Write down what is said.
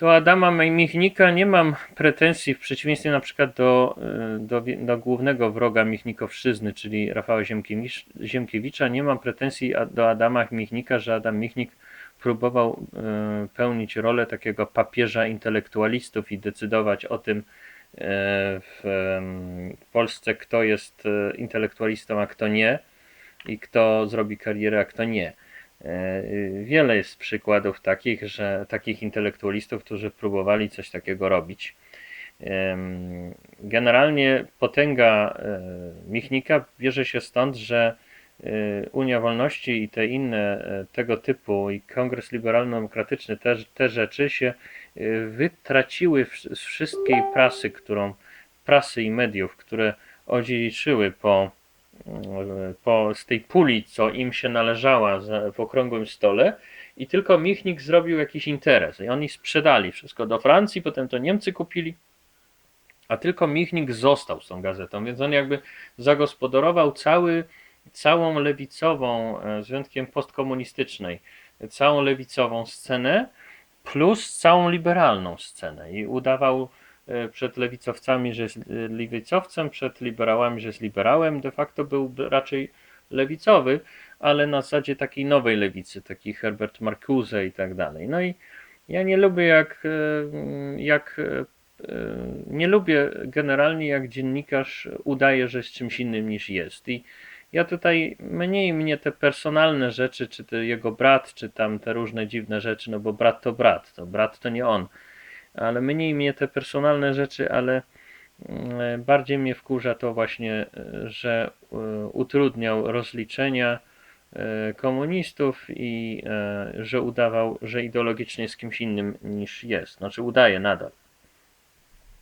Do Adama Michnika nie mam pretensji, w przeciwieństwie na przykład do, y, do, do głównego wroga Michnikowszczyzny, czyli Rafała Ziemkiewicz, Ziemkiewicza. Nie mam pretensji do Adama Michnika, że Adam Michnik próbował y, pełnić rolę takiego papieża intelektualistów i decydować o tym y, w, Polsce, kto jest intelektualistą, a kto nie i kto zrobi karierę, a kto nie. E, Wiele jest przykładów takich, że takich intelektualistów, którzy próbowali coś takiego robić. Generalnie potęga e, Michnika bierze się stąd, że e, Unia Wolności i te inne tego typu i Kongres Liberalno-Demokratyczny, te, te rzeczy się wytraciły z wszystkiej prasy, którą prasy i mediów, które odziedziczyły po po, z tej puli, co im się należała w okrągłym stole i tylko Michnik zrobił jakiś interes. I oni sprzedali wszystko do Francji, potem to Niemcy kupili, a tylko Michnik został z tą gazetą, więc on jakby zagospodarował cały, całą lewicową, e, z wyjątkiem postkomunistycznej, całą lewicową scenę plus całą liberalną scenę. I udawał przed lewicowcami, że jest e, lewicowcem, przed liberałami, że jest liberałem. De facto był raczej lewicowy, ale na zasadzie takiej nowej lewicy, taki Herbert Marcuse i tak dalej. No i ja nie lubię jak, e, jak e, e, nie lubię generalnie jak dziennikarz udaje, że jest czymś innym niż jest. I ja tutaj mniej mnie te personalne rzeczy, czy jego brat, czy tam te różne dziwne rzeczy, no bo brat to brat, to brat to nie on ale mniej mnie te personalne rzeczy, ale mm, bardziej mnie wkurza to właśnie, e, że e, utrudniał rozliczenia e, komunistów i e, że udawał, że ideologicznie jest kimś innym niż jest. Znaczy udaje nadal.